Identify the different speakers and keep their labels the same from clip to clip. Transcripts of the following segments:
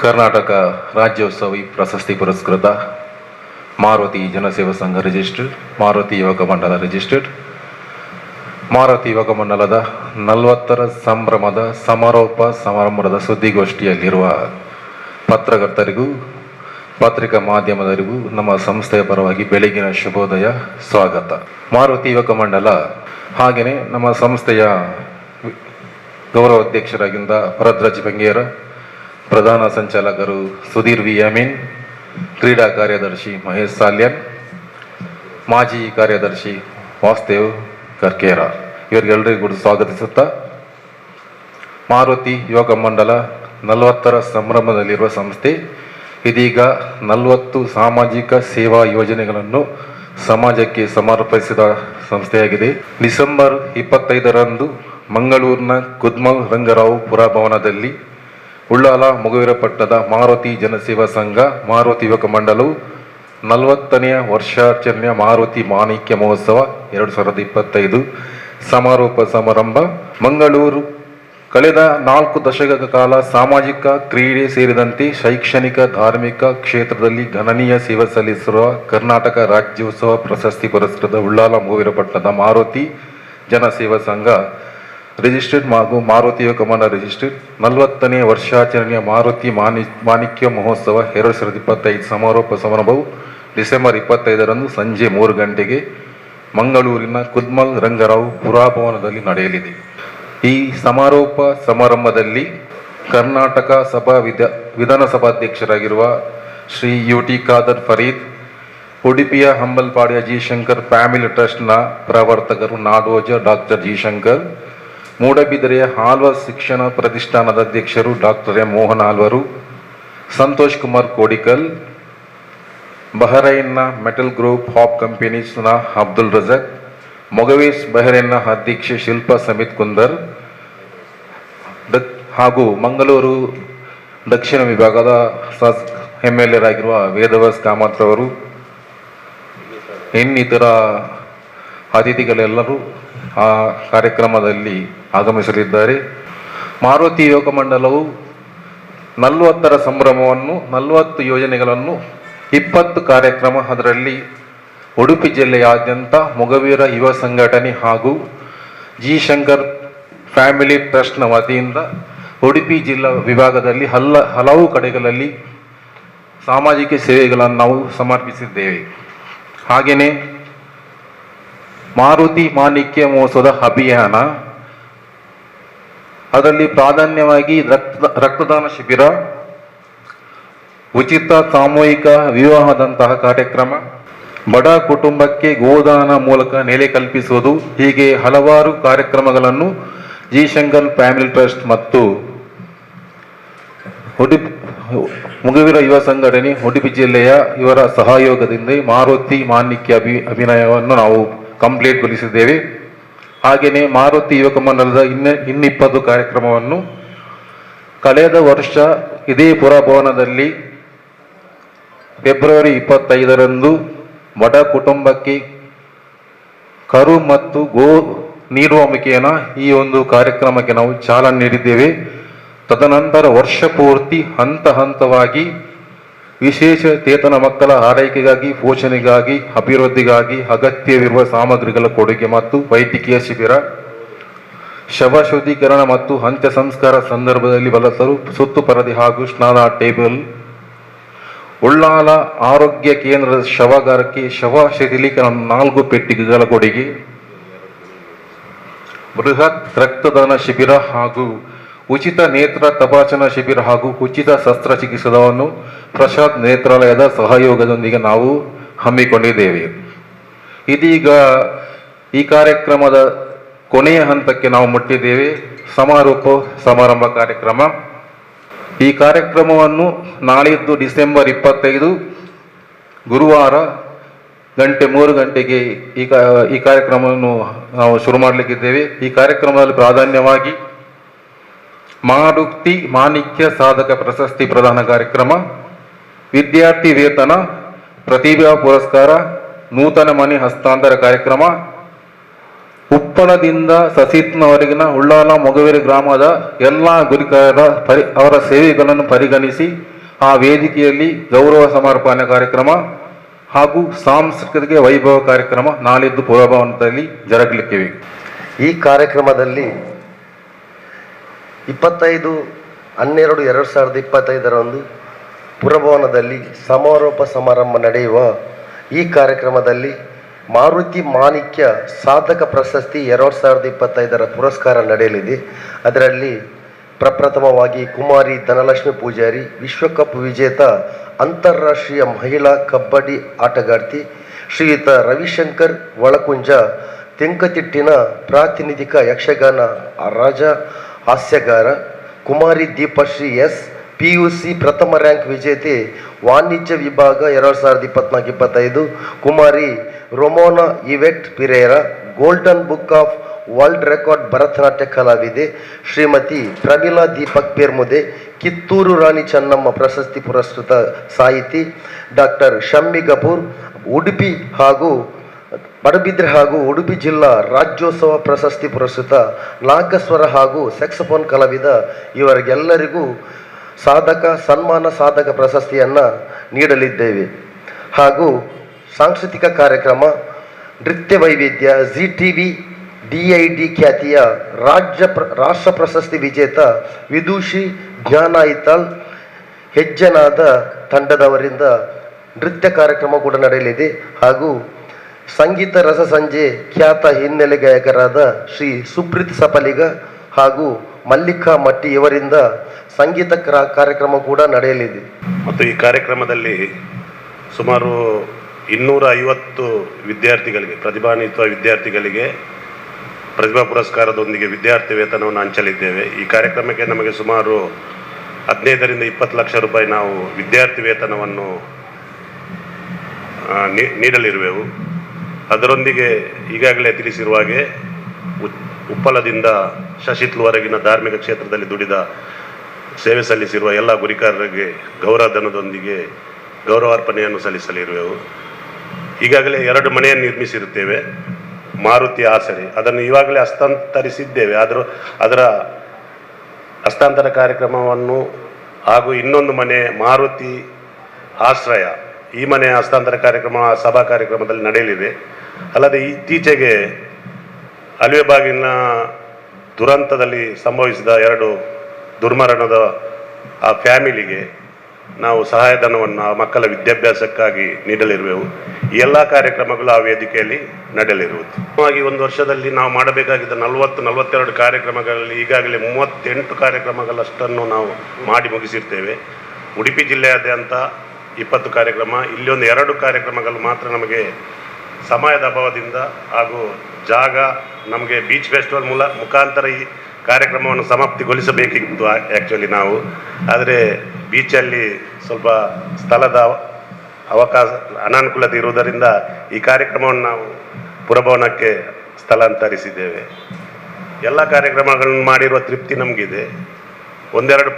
Speaker 1: ಕರ್ನಾಟಕ ರಾಜ್ಯೋತ್ಸವಿ ಪ್ರಶಸ್ತಿ ಪುರಸ್ಕೃತ ಮಾರುತಿ ಜನಸೇವಾ ಸಂಘ ರಿಜಿಸ್ಟರ್ಡ್, ಮಾರುತಿ ಯುವಕ ಮಂಡಲ ರಿಜಿಸ್ಟರ್ಡ್. ಮಾರುತಿ ಯುವಕ ಮಂಡಲದ ನಲವತ್ತರ ಸಂಭ್ರಮದ ಸಮಾರೋಪ ಸಮಾರಂಭದ ಸುದ್ದಿಗೋಷ್ಠಿಯಲ್ಲಿರುವ ಪತ್ರಕರ್ತರಿಗೂ, ಪತ್ರಿಕಾ ಮಾಧ್ಯಮದರಿಗೂ ನಮ್ಮ ಸಂಸ್ಥೆಯ ಪರವಾಗಿ ಬೆಳಗಿನ ಶುಭೋದಯ, ಸ್ವಾಗತ. ಮಾರುತಿ ಯುವಕ ಮಂಡಲ ಹಾಗೆಯೇ ನಮ್ಮ ಸಂಸ್ಥೆಯ ಗೌರವಾಧ್ಯಕ್ಷರಾಗಿಂದ ಭರದ್ರಾಜ್ ಬಂಗೇರ ಪ್ರಧಾನ ಸಂಚಾಲಕರು ಸುಧೀರ್ ವಿ ಅಮೀನ್, ಕ್ರೀಡಾ ಕಾರ್ಯದರ್ಶಿ ಮಹೇಶ್ ಸಾಲ್ಯನ್, ಮಾಜಿ ಕಾರ್ಯದರ್ಶಿ ವಾಸುದೇವ್ ಕರ್ಕೇರ. ಇವರಿಗೆಲ್ಲರಿಗೂ ಸ್ವಾಗತಿಸುತ್ತಾ, ಮಾರುತಿ ಯೋಗ ಮಂಡಲ ನಲವತ್ತರ ಸಂಭ್ರಮದಲ್ಲಿರುವ ಸಂಸ್ಥೆ, ಇದೀಗ ನಲವತ್ತು ಸಾಮಾಜಿಕ ಸೇವಾ ಯೋಜನೆಗಳನ್ನು ಸಮಾಜಕ್ಕೆ ಸಮರ್ಪಿಸಿದ ಸಂಸ್ಥೆಯಾಗಿದೆ. ಡಿಸೆಂಬರ್ ಇಪ್ಪತ್ತೈದರಂದು ಮಂಗಳೂರಿನ ಕುದ್ಮಲ್ ರಂಗರಾವ್ ಪುರಭವನದಲ್ಲಿ ಉಳ್ಳಾಲ ಮುಗುವಿರಪಟ್ಟದ ಮಾರುತಿ ಜನಸೇವಾ ಸಂಘ, ಮಾರುತಿ ಯುವಕ ಮಂಡಲವು ನಲವತ್ತನೆಯ ವರ್ಷಾಚರಣೆಯ ಮಾರುತಿ ಮಾಣಿಕ್ಯ ಮಹೋತ್ಸವ ಎರಡು ಸಾವಿರದ ಇಪ್ಪತ್ತೈದು ಸಮಾರೋಪ ಸಮಾರಂಭ. ಮಂಗಳೂರು, ಕಳೆದ ನಾಲ್ಕು ದಶಕಗಳ ಕಾಲ ಸಾಮಾಜಿಕ ಕ್ರೀಡೆ ಸೇರಿದಂತೆ ಶೈಕ್ಷಣಿಕ, ಧಾರ್ಮಿಕ ಕ್ಷೇತ್ರದಲ್ಲಿ ಗಣನೀಯ ಸೇವೆ ಸಲ್ಲಿಸಿರುವ ಕರ್ನಾಟಕ ರಾಜ್ಯೋತ್ಸವ ಪ್ರಶಸ್ತಿ ಪುರಸ್ಕೃತ ಉಳ್ಳಾಲ ಮೂವಿರಪಟ್ಟಣದ ಮಾರುತಿ ಜನಸೇವಾ ಸಂಘ. ರಿಜಿಸ್ಟರ್ಡ್ ಹಾಗೂ ಮಾರುತಿ ಕಮಾಂಡ ರಿಜಿಸ್ಟರ್ಡ್ ನಲವತ್ತನೇ ವರ್ಷಾಚರಣೆಯ ಮಾರುತಿ ಮಾನಿ, ಮಾಣಿಕ್ಯ ಮಹೋತ್ಸವ ಎರಡು ಸಾವಿರದ ಇಪ್ಪತ್ತೈದು ಸಮಾರೋಪ ಸಮಾರಂಭವು ಡಿಸೆಂಬರ್ ಇಪ್ಪತ್ತೈದರಂದು ಸಂಜೆ ಮೂರು ಗಂಟೆಗೆ ಮಂಗಳೂರಿನ ಕುದ್ಮಲ್ ರಂಗರಾವ್ ಪುರಾಭವನದಲ್ಲಿ ನಡೆಯಲಿದೆ. ಈ ಸಮಾರೋಪ ಸಮಾರಂಭದಲ್ಲಿ ಕರ್ನಾಟಕ ಸಭಾ ವಿಧ ವಿಧಾನಸಭಾಧ್ಯಕ್ಷರಾಗಿರುವ ಶ್ರೀ ಯು ಟಿ ಖಾದರ್ ಫರೀದ್, ಉಡುಪಿಯ ಹಂಬಲ್ಪಾಡಿಯ ಜಿ ಶಂಕರ್ ಫ್ಯಾಮಿಲಿ ಟ್ರಸ್ಟ್ನ ಪ್ರವರ್ತಕರು ನಾಡೋಜ ಡಾಕ್ಟರ್ ಜಿ ಶಂಕರ್ ಮೂಡಬಿದಿರೆಯ ಹಾಲ್ವ ಶಿಕ್ಷಣ ಪ್ರತಿಷ್ಠಾನದ ಅಧ್ಯಕ್ಷರು ಡಾಕ್ಟರ್ ಎಂ ಮೋಹನ್ ಆಲ್ವರು ಸಂತೋಷ್ ಕುಮಾರ್ ಕೋಡಿಕಲ್, ಬಹರೈನ್ನ ಮೆಟಲ್ ಗ್ರೂಪ್ ಹಾಪ್ ಕಂಪನೀಸ್ನ ಅಬ್ದುಲ್ ರಜಕ್, ಮೊಗವೀಸ್ ಬಹರೈನ್ನ ಅಧ್ಯಕ್ಷೆ ಶಿಲ್ಪಾ ಸಮಿತ್ ಕುಂದರ್ ಹಾಗೂ ಮಂಗಳೂರು ದಕ್ಷಿಣ ವಿಭಾಗದ ಎಂ ಎಲ್ ಎರಾಗಿರುವ ವೇದವಾಸ್ ಕಾಮತ್ ಅವರು ಇನ್ನಿತರ ಅತಿಥಿಗಳೆಲ್ಲರೂ ಆ ಕಾರ್ಯಕ್ರಮದಲ್ಲಿ ಆಗಮಿಸಲಿದ್ದಾರೆ. ಮಾರುತಿ ಯೋಗ ಮಂಡಲವು ನಲವತ್ತರ ಸಂಭ್ರಮವನ್ನು, ನಲವತ್ತು ಯೋಜನೆಗಳನ್ನು ಇಪ್ಪತ್ತು ಕಾರ್ಯಕ್ರಮ ಅದರಲ್ಲಿ ಉಡುಪಿ ಜಿಲ್ಲೆಯಾದ್ಯಂತ ಮೊಗವೀರ ಯುವ ಸಂಘಟನೆ ಹಾಗೂ ಜಿ ಶಂಕರ್ ಫ್ಯಾಮಿಲಿ ಟ್ರಸ್ಟ್ನ ವತಿಯಿಂದ ಉಡುಪಿ ಜಿಲ್ಲಾ ವಿಭಾಗದಲ್ಲಿ ಹಲ್ಲ, ಹಲವು ಕಡೆಗಳಲ್ಲಿ ಸಾಮಾಜಿಕ ಸೇವೆಗಳನ್ನು ನಾವು ಸಮರ್ಪಿಸಿದ್ದೇವೆ. ಹಾಗೆಯೇ ಮಾರುತಿ ಮಾಣಿಕ್ಯ ಮಹೋತ್ಸವದ ಅಭಿಯಾನ. ಅದರಲ್ಲಿ ಪ್ರಾಧಾನ್ಯವಾಗಿ ರಕ್ತ, ರಕ್ತದಾನ ಶಿಬಿರ, ಉಚಿತ ಸಾಮೂಹಿಕ ವಿವಾಹದಂತಹ ಕಾರ್ಯಕ್ರಮ, ಬಡ ಕುಟುಂಬಕ್ಕೆ ಗೋದಾನ ಮೂಲಕ ನೆಲೆ ಕಲ್ಪಿಸುವುದು, ಹೀಗೆ ಹಲವಾರು ಕಾರ್ಯಕ್ರಮಗಳನ್ನು ಜಿ ಶಂಕರ್ ಫ್ಯಾಮಿಲಿ ಟ್ರಸ್ಟ್ ಮತ್ತು ಉಡುಪಿ, ಮುಗುವಿರ ಯುವ ಸಂಘಟನೆ, ಉಡುಪಿ ಜಿಲ್ಲೆಯ ಇವರ ಸಹಯೋಗದಿಂದ ಮಾರುತಿ ಮಾಣಿಕ್ಯ ಅಭಿ, ಅಭಿನಯವನ್ನು ನಾವು ಕಂಪ್ಲೀಟ್ ಗೊಳಿಸಿದ್ದೇವೆ ಹಾಗೆಯೇ ಮಾರುತಿ ಯುವಕ ಮಂಡಲದ ಇನ್ನ, ಇನ್ನಿಪ್ಪತ್ತು ಕಾರ್ಯಕ್ರಮವನ್ನು ಕಳೆದ ವರ್ಷ ಇದೇ ಪುರಭವನದಲ್ಲಿ ಫೆಬ್ರವರಿ ಇಪ್ಪತ್ತೈದರಂದು ಬಡ ಕುಟುಂಬಕ್ಕೆ ಕರು ಮತ್ತು ಗೋ ನೀಡುವ ಮುಖೇನ ಈ ಒಂದು ಕಾರ್ಯಕ್ರಮಕ್ಕೆ ನಾವು ಚಾಲನೆ ನೀಡಿದ್ದೇವೆ. ತದನಂತರ ವರ್ಷ ಪೂರ್ತಿ ಹಂತ ಹಂತವಾಗಿ ವಿಶೇಷ ಚೇತನ ಮಕ್ಕಳ ಆರೈಕೆಗಾಗಿ, ಪೋಷಣೆಗಾಗಿ, ಅಭಿವೃದ್ಧಿಗಾಗಿ ಅಗತ್ಯವಿರುವ ಸಾಮಗ್ರಿಗಳ ಕೊಡುಗೆ ಮತ್ತು ವೈದ್ಯಕೀಯ ಶಿಬಿರ ಶವ ಶುದ್ಧೀಕರಣ ಮತ್ತು ಅಂತ್ಯ ಸಂಸ್ಕಾರ ಸಂದರ್ಭದಲ್ಲಿ ಬಳಸಲು ಸುತ್ತು ಪರದೆ ಹಾಗೂ ಸ್ನಾನ ಟೇಬಲ್, ಉಳ್ಳಾಲ ಆರೋಗ್ಯ ಕೇಂದ್ರದ ಶವಗಾರಕ್ಕೆ ಶವ ಶಿಥಿಲೀಕರಣ ನಾಲ್ಕು ಪೆಟ್ಟಿಗೆಗಳ ಕೊಡುಗೆ, ಬೃಹತ್ ರಕ್ತದಾನ ಶಿಬಿರ ಹಾಗೂ ಉಚಿತ ನೇತ್ರ ತಪಾಸಣಾ ಶಿಬಿರ ಹಾಗೂ ಉಚಿತ ಶಸ್ತ್ರಚಿಕಿತ್ಸವನ್ನು ಪ್ರಸಾದ್ ನೇತ್ರಾಲಯದ ಸಹಯೋಗದೊಂದಿಗೆ ನಾವು ಹಮ್ಮಿಕೊಂಡಿದ್ದೇವೆ. ಇದೀಗ ಈ ಕಾರ್ಯಕ್ರಮದ ಕೊನೆಯ ಹಂತಕ್ಕೆ ನಾವು ಮುಟ್ಟಿದ್ದೇವೆ. ಸಮಾರೋಪ, ಸಮಾರಂಭ ಕಾರ್ಯಕ್ರಮ. ಈ ಕಾರ್ಯಕ್ರಮವನ್ನು ನಾಳಿದ್ದು ಡಿಸೆಂಬರ್ ಇಪ್ಪತ್ತೈದು ಗುರುವಾರ ಗಂಟೆ ಮೂರು ಗಂಟೆಗೆ ಈ ಈ ಕಾರ್ಯಕ್ರಮವನ್ನು ನಾವು ಶುರು ಮಾಡಲಿಕ್ಕಿದ್ದೇವೆ. ಈ ಕಾರ್ಯಕ್ರಮದಲ್ಲಿ ಪ್ರಾಧಾನ್ಯವಾಗಿ ಮಾರುತಿ ಮಾಣಿಕ್ಯ ಸಾಧಕ ಪ್ರಶಸ್ತಿ ಪ್ರದಾನ ಕಾರ್ಯಕ್ರಮ, ವಿದ್ಯಾರ್ಥಿ ವೇತನ, ಪ್ರತಿಭಾ ಪುರಸ್ಕಾರ, ನೂತನ ಮನೆ ಹಸ್ತಾಂತರ ಕಾರ್ಯಕ್ರಮ, ಉಪ್ಪಳದಿಂದ ಸಸಿತ್ನವರೆಗಿನ ಉಳ್ಳಾಲ ಮೊಗವೇರಿ ಗ್ರಾಮದ ಎಲ್ಲ ಗುರಿಕಾರರ ಪರಿ, ಅವರ ಸೇವೆಗಳನ್ನು ಪರಿಗಣಿಸಿ ಆ ವೇದಿಕೆಯಲ್ಲಿ ಗೌರವ ಸಮರ್ಪಣೆ ಕಾರ್ಯಕ್ರಮ ಹಾಗೂ ಸಾಂಸ್ಕೃತಿಕ ವೈಭವ ಕಾರ್ಯಕ್ರಮ ನಾಳಿದ್ದು ಪೂರ್ವಭವನದಲ್ಲಿ ಜರುಗಲಿಕ್ಕಿವೆ.
Speaker 2: ಈ ಕಾರ್ಯಕ್ರಮದಲ್ಲಿ ಇಪ್ಪತ್ತೈದು, ಹನ್ನೆರಡು, ಎರಡು ಸಾವಿರದ ಇಪ್ಪತ್ತೈದರಂದು ಪುರಭವನದಲ್ಲಿ ಸಮಾರೋಪ ಸಮಾರಂಭ ನಡೆಯುವ ಈ ಕಾರ್ಯಕ್ರಮದಲ್ಲಿ ಮಾರುತಿ ಮಾಣಿಕ್ಯ ಸಾಧಕ ಪ್ರಶಸ್ತಿ ಎರಡು ಸಾವಿರದ ಇಪ್ಪತ್ತೈದರ ಪುರಸ್ಕಾರ ನಡೆಯಲಿದೆ. ಅದರಲ್ಲಿ ಪ್ರಪ್ರಥಮವಾಗಿ ಕುಮಾರಿ ಧನಲಕ್ಷ್ಮಿ ಪೂಜಾರಿ, ವಿಶ್ವಕಪ್ ವಿಜೇತ, ಅಂತಾರಾಷ್ಟ್ರೀಯ ಮಹಿಳಾ ಕಬಡ್ಡಿ ಆಟಗಾರ್ತಿ ಶ್ರೀಯುತ ರವಿಶಂಕರ್, ಒಳಕುಂಜ, ತೆಂಕತಿಟ್ಟಿನ ಪ್ರಾತಿನಿಧಿಕ ಯಕ್ಷಗಾನ ರಾಜ ಹಾಸ್ಯಗಾರ ಕುಮಾರಿ Deepashri S P U C ಪ್ರಥಮ ರ್ಯಾಂಕ್ ವಿಜೇತೆ, ವಾಣಿಜ್ಯ ವಿಭಾಗ ಎರಡು ಸಾವಿರದ ಇಪ್ಪತ್ನಾಲ್ಕು ಇಪ್ಪತ್ತೈದು, ಕುಮಾರಿ Romona Ivette Pereira, golden book of world record Bharatanatyam ಕಲಾವಿದೆ, ಶ್ರೀಮತಿ ಪ್ರಮೀಲಾ ದೀಪಕ್ ಪೇರ್ಮುದೆ, ಕಿತ್ತೂರು ರಾಣಿ ಚೆನ್ನಮ್ಮ ಪ್ರಶಸ್ತಿ ಪುರಸ್ಕೃತ ಸಾಹಿತಿ, ಡಾಕ್ಟರ್ ಶಮ್ಮಿ ಕಪೂರ್, ಉಡುಪಿ ಹಾಗೂ ಪಡುಬಿದ್ರೆ ಹಾಗೂ ಉಡುಪಿ ಜಿಲ್ಲಾ ರಾಜ್ಯೋತ್ಸವ ಪ್ರಶಸ್ತಿ ಪುರಸ್ಕೃತ ನಾಗಸ್ವರ ಹಾಗೂ ಸೆಕ್ಸಫೋನ್ ಕಲಾವಿದ ಇವರಿಗೆಲ್ಲರಿಗೂ ಸಾಧಕ, ಸನ್ಮಾನ ಸಾಧಕ ಪ್ರಶಸ್ತಿಯನ್ನು ನೀಡಲಿದ್ದೇವೆ. ಹಾಗೂ ಸಾಂಸ್ಕೃತಿಕ ಕಾರ್ಯಕ್ರಮ ನೃತ್ಯ ವೈವಿಧ್ಯ Zee T V D I D ಖ್ಯಾತಿಯ ರಾಜ್ಯ ಪ್ರ, ರಾಷ್ಟ್ರ ಪ್ರಶಸ್ತಿ ವಿಜೇತ ವಿದೂಷಿ ಜ್ಞಾನ ಇತಾಲ್ ಹೆಜ್ಜನಾದ ತಂಡದವರಿಂದ ನೃತ್ಯ ಕಾರ್ಯಕ್ರಮ ಕೂಡ ನಡೆಯಲಿದೆ. ಹಾಗೂ ಸಂಗೀತ ರಸ ಸಂಜೆ ಖ್ಯಾತ ಹಿನ್ನೆಲೆ ಗಾಯಕರಾದ ಶ್ರೀ ಸುಪ್ರೀತ್ ಸಪಲಿಗ ಹಾಗೂ ಮಲ್ಲಿಕಾ ಮಟ್ಟಿ ಇವರಿಂದ ಸಂಗೀತ ಕ್ರ- ಕಾರ್ಯಕ್ರಮ ಕೂಡ ನಡೆಯಲಿದೆ.
Speaker 3: ಮತ್ತು ಈ ಕಾರ್ಯಕ್ರಮದಲ್ಲಿ ಸುಮಾರು ಇನ್ನೂರ ಐವತ್ತು ವಿದ್ಯಾರ್ಥಿಗಳಿಗೆ, ಪ್ರತಿಭಾನ್ವಿತ ವಿದ್ಯಾರ್ಥಿಗಳಿಗೆ, ಪ್ರತಿಭಾ ಪುರಸ್ಕಾರದೊಂದಿಗೆ ವಿದ್ಯಾರ್ಥಿ ವೇತನವನ್ನು ಹಂಚಲಿದ್ದೇವೆ. ಈ ಕಾರ್ಯಕ್ರಮಕ್ಕೆ ನಮಗೆ ಸುಮಾರು ಹದಿನೈದರಿಂದ ಇಪ್ಪತ್ತು ಲಕ್ಷ ರೂಪಾಯಿ ನಾವು ವಿದ್ಯಾರ್ಥಿ ವೇತನವನ್ನು ನೀಡಲಿರುವೆವು. ಅದರೊಂದಿಗೆ ಈಗಾಗಲೇ ತಿಳಿಸಿರುವ ಹಾಗೆ ಉಪ್ಪಲದಿಂದ ಶಶಿತ್ಲುವರೆಗಿನ ಧಾರ್ಮಿಕ ಕ್ಷೇತ್ರದಲ್ಲಿ ದುಡಿದ ಸೇವೆ ಸಲ್ಲಿಸಿರುವ ಎಲ್ಲ ಗುರಿಕಾರರಿಗೆ ಗೌರವಧನದೊಂದಿಗೆ ಗೌರವಾರ್ಪಣೆಯನ್ನು ಸಲ್ಲಿಸಲಿರುವೆವು. ಈಗಾಗಲೇ ಎರಡು ಮನೆಯನ್ನು ನಿರ್ಮಿಸಿರುತ್ತೇವೆ, ಮಾರುತಿ ಆಸರೆ. ಅದನ್ನು ಈವಾಗಲೇ ಹಸ್ತಾಂತರಿಸಿದ್ದೇವೆ. ಆದರೂ ಅದರ ಹಸ್ತಾಂತರ ಕಾರ್ಯಕ್ರಮವನ್ನು ಹಾಗೂ ಇನ್ನೊಂದು ಮನೆ, ಮಾರುತಿ ಆಶ್ರಯ, ಈ ಮನೆಯ ಹಸ್ತಾಂತರ ಕಾರ್ಯಕ್ರಮ, ಸಭಾ ಕಾರ್ಯಕ್ರಮದಲ್ಲಿ ನಡೆಯಲಿದೆ. ಅಲ್ಲದೆ ಇತ್ತೀಚೆಗೆ ಅಲ್ವೆಬಾಗಿನ ದುರಂತದಲ್ಲಿ ಸಂಭವಿಸಿದ ಎರಡು ದುರ್ಮರಣದ ಆ ಫ್ಯಾಮಿಲಿಗೆ ನಾವು ಸಹಾಯಧನವನ್ನು ಆ ಮಕ್ಕಳ ವಿದ್ಯಾಭ್ಯಾಸಕ್ಕಾಗಿ ನೀಡಲಿರುವೆವು. ಎಲ್ಲ ಕಾರ್ಯಕ್ರಮಗಳು ಆ ವೇದಿಕೆಯಲ್ಲಿ ನಡೆಯಲಿರುವುದು. ಹಾಗೆ ಒಂದು ವರ್ಷದಲ್ಲಿ ನಾವು ಮಾಡಬೇಕಾಗಿದ್ದ ನಲವತ್ತು, ನಲವತ್ತೆರಡು ಕಾರ್ಯಕ್ರಮಗಳಲ್ಲಿ ಈಗಾಗಲೇ ಮೂವತ್ತೆಂಟು ಕಾರ್ಯಕ್ರಮಗಳಷ್ಟನ್ನು ನಾವು ಮಾಡಿ ಮುಗಿಸಿರ್ತೇವೆ. ಉಡುಪಿ ಜಿಲ್ಲೆಯಾದ್ಯಂತ ಇಪ್ಪತ್ತು ಕಾರ್ಯಕ್ರಮ ಇಲ್ಲಿ ಒಂದು ಎರಡು ಕಾರ್ಯಕ್ರಮಗಳು ಮಾತ್ರ ನಮಗೆ ಸಮಯದ ಅಭಾವದಿಂದ ಹಾಗೂ ಜಾಗ ನಮಗೆ ಬೀಚ್ ಫೆಸ್ಟಿವಲ್ ಮೂಲ ಮುಖಾಂತರ ಈ ಕಾರ್ಯಕ್ರಮವನ್ನು ಸಮಾಪ್ತಿಗೊಳಿಸಬೇಕಿತ್ತು ಆ್ಯಕ್ಚುಲಿ ನಾವು. ಆದರೆ ಬೀಚಲ್ಲಿ ಸ್ವಲ್ಪ ಸ್ಥಳದ ಅವಕಾಶ, ಅನಾನುಕೂಲತೆ ಇರುವುದರಿಂದ ಈ ಕಾರ್ಯಕ್ರಮವನ್ನು ನಾವು ಪುರಭವನಕ್ಕೆ ಸ್ಥಳಾಂತರಿಸಿದ್ದೇವೆ. ಎಲ್ಲ ಕಾರ್ಯಕ್ರಮಗಳನ್ನು ಮಾಡಿರುವ ತೃಪ್ತಿ ನಮಗಿದೆ. ಒಂದೆರಡು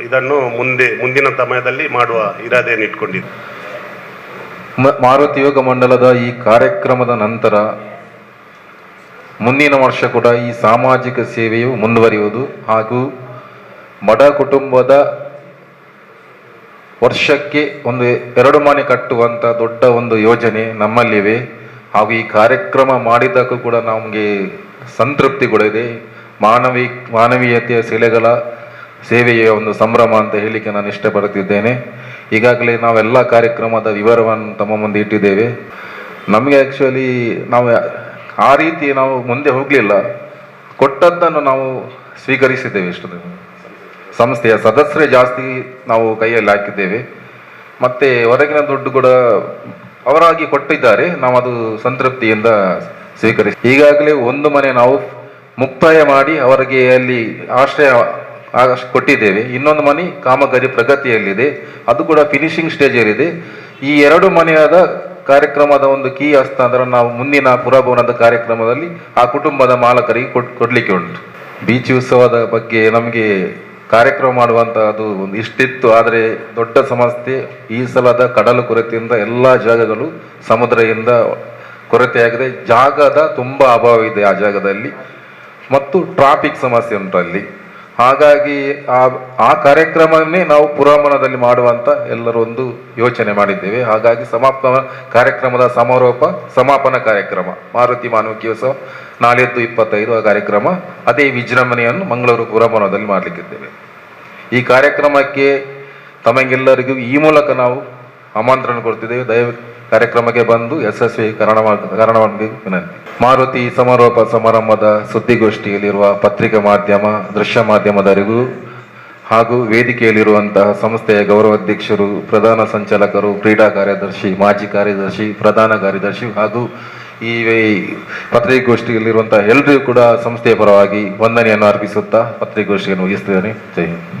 Speaker 3: ಇದನ್ನು ಮುಂದೆ, ಮುಂದಿನ ಸಮಯದಲ್ಲಿ ಮಾಡುವ ಇರಾದೆಯನ್ನು ಇಟ್ಕೊಂಡಿದ್ದೆ.
Speaker 1: ಮಾರುತಿ ಯೋಗ ಮಂಡಲದ ಈ ಕಾರ್ಯಕ್ರಮದ ನಂತರ ಮುಂದಿನ ವರ್ಷ ಕೂಡ ಈ ಸಾಮಾಜಿಕ ಸೇವೆಯು ಮುಂದುವರಿಯುವುದು ಹಾಗೂ ಬಡ ಕುಟುಂಬದ ವರ್ಷಕ್ಕೆ ಒಂದು ಎರಡು ಮನೆ ಕಟ್ಟುವಂತ ದೊಡ್ಡ ಒಂದು ಯೋಜನೆ ನಮ್ಮಲ್ಲಿವೆ. ಹಾಗೂ ಈ ಕಾರ್ಯಕ್ರಮ ಮಾಡಿದ್ದಕ್ಕೂ ಕೂಡ ನಮಗೆ ಸಂತೃಪ್ತಿ ಕೂಡ ಇದೆ ಮಾನವಿ, ಮಾನವೀಯತೆಯ ಸೆಲೆಗಳ ಸೇವೆಯ ಒಂದು ಸಂಭ್ರಮ ಅಂತ ಹೇಳಿಕೆ ನಾನು ಇಷ್ಟಪಡುತ್ತಿದ್ದೇನೆ. ಈಗಾಗಲೇ ನಾವೆಲ್ಲ ಕಾರ್ಯಕ್ರಮದ ವಿವರವನ್ನು ತಮ್ಮ ಮುಂದೆ ಇಟ್ಟಿದ್ದೇವೆ. ನಮಗೆ ಆ್ಯಕ್ಚುಲಿ ನಾವು ಆ ರೀತಿ ನಾವು ಮುಂದೆ ಹೋಗಲಿಲ್ಲ. ಕೊಟ್ಟದ್ದನ್ನು ನಾವು ಸ್ವೀಕರಿಸಿದ್ದೇವೆ ಇಷ್ಟು. ಸಂಸ್ಥೆಯ ಸದಸ್ಯರೇ ಜಾಸ್ತಿ ನಾವು ಕೈಯಲ್ಲಿ ಹಾಕಿದ್ದೇವೆ. ಮತ್ತೆ ಹೊರಗಿನ ದುಡ್ಡು ಕೂಡ ಅವರಾಗಿ ಕೊಟ್ಟಿದ್ದಾರೆ. ನಾವು ಅದು ಸಂತೃಪ್ತಿಯಿಂದ ಸ್ವೀಕರಿಸಿ ಈಗಾಗಲೇ ಒಂದು ಮನೆ ನಾವು ಮುಕ್ತಾಯ ಮಾಡಿ ಅವರಿಗೆ ಅಲ್ಲಿ ಆಶ್ರಯ ಕೊಟ್ಟಿದ್ದೇವೆ. ಇನ್ನೊಂದು ಮನೆ ಕಾಮಗಾರಿ ಪ್ರಗತಿಯಲ್ಲಿದೆ. ಅದು ಕೂಡ ಫಿನಿಶಿಂಗ್ ಸ್ಟೇಜಲ್ಲಿದೆ ಈ ಎರಡು ಮನೆಯಾದ ಕಾರ್ಯಕ್ರಮದ ಒಂದು ಕೀ ಹಸ್ತಾಂತರ ನಾವು ಮುಂದಿನ ಪುರಭವನದ ಕಾರ್ಯಕ್ರಮದಲ್ಲಿ ಆ ಕುಟುಂಬದ ಮಾಲಕರಿಗೆ ಕೊಡ್ ಕೊಡ್ಲಿಕ್ಕೆ ಉಂಟು. ಬೀಚ್ ಉತ್ಸವದ ಬಗ್ಗೆ ನಮಗೆ ಕಾರ್ಯಕ್ರಮ ಮಾಡುವಂತ ಅದು ಒಂದು ಇಷ್ಟಿತ್ತು. ಆದರೆ ದೊಡ್ಡ ಸಮಸ್ಯೆ, ಈ ಸಲದ ಕಡಲು ಕೊರತೆಯಿಂದ ಎಲ್ಲ ಜಾಗಗಳು ಸಮುದ್ರದಿಂದ ಕೊರತೆಯಾಗಿದೆ. ಜಾಗದ ತುಂಬ ಅಭಾವ ಇದೆ ಆ ಜಾಗದಲ್ಲಿ. ಮತ್ತು ಟ್ರಾಫಿಕ್ ಸಮಸ್ಯೆ ಉಂಟು ಅಲ್ಲಿ. ಹಾಗಾಗಿ ಆ ಆ ಕಾರ್ಯಕ್ರಮವನ್ನೇ ನಾವು ಪುರಾಮನದಲ್ಲಿ ಮಾಡುವಂತ ಎಲ್ಲರೂ ಒಂದು ಯೋಚನೆ ಮಾಡಿದ್ದೇವೆ. ಹಾಗಾಗಿ ಸಮಾಪ್ತ ಕಾರ್ಯಕ್ರಮದ ಸಮಾರೋಪ, ಸಮಾಪನ ಕಾರ್ಯಕ್ರಮ, ಮಾರುತಿ ಮಾನವಿಕೋತ್ಸವ ನಾಳೆದ್ದು ಇಪ್ಪತ್ತೈದು, ಆ ಕಾರ್ಯಕ್ರಮ ಅದೇ ವಿಜೃಂಭಣೆಯನ್ನು ಮಂಗಳೂರು ಪುರಾಮಣದಲ್ಲಿ ಮಾಡಲಿಕ್ಕಿದ್ದೇವೆ. ಈ ಕಾರ್ಯಕ್ರಮಕ್ಕೆ ತಮಗೆಲ್ಲರಿಗೂ ಈ ಮೂಲಕ ನಾವು ಆಮಂತ್ರಣ ಕೊಡ್ತಿದ್ದೇವೆ. ದಯ ಕಾರ್ಯಕ್ರಮಕ್ಕೆ ಬಂದು ಯಶಸ್ವಿ ಕಾರಣ ಕಾರಣವಾಗಿ ವಿನಂತಿ. ಮಾರುತಿ ಸಮಾರೋಪ ಸಮಾರಂಭದ ಸುದ್ದಿಗೋಷ್ಠಿಯಲ್ಲಿರುವ ಪತ್ರಿಕಾ ಮಾಧ್ಯಮ, ದೃಶ್ಯ ಮಾಧ್ಯಮದವರಿಗೂ ಹಾಗೂ ವೇದಿಕೆಯಲ್ಲಿರುವಂತಹ ಸಂಸ್ಥೆಯ ಗೌರವಾಧ್ಯಕ್ಷರು ಪ್ರಧಾನ ಸಂಚಾಲಕರು, ಕ್ರೀಡಾ ಕಾರ್ಯದರ್ಶಿ, ಮಾಜಿ ಕಾರ್ಯದರ್ಶಿ, ಪ್ರಧಾನ ಕಾರ್ಯದರ್ಶಿ ಹಾಗೂ ಈ ಪತ್ರಿಕಾಗೋಷ್ಠಿಯಲ್ಲಿರುವಂತಹ ಎಲ್ಲರಿಗೂ ಕೂಡ ಸಂಸ್ಥೆಯ ಪರವಾಗಿ ವಂದನೆಯನ್ನು ಅರ್ಪಿಸುತ್ತಾ ಪತ್ರಿಕಾಗೋಷ್ಠಿಯನ್ನು ಮುಗಿಸ್ತೇನೆ ಜೈ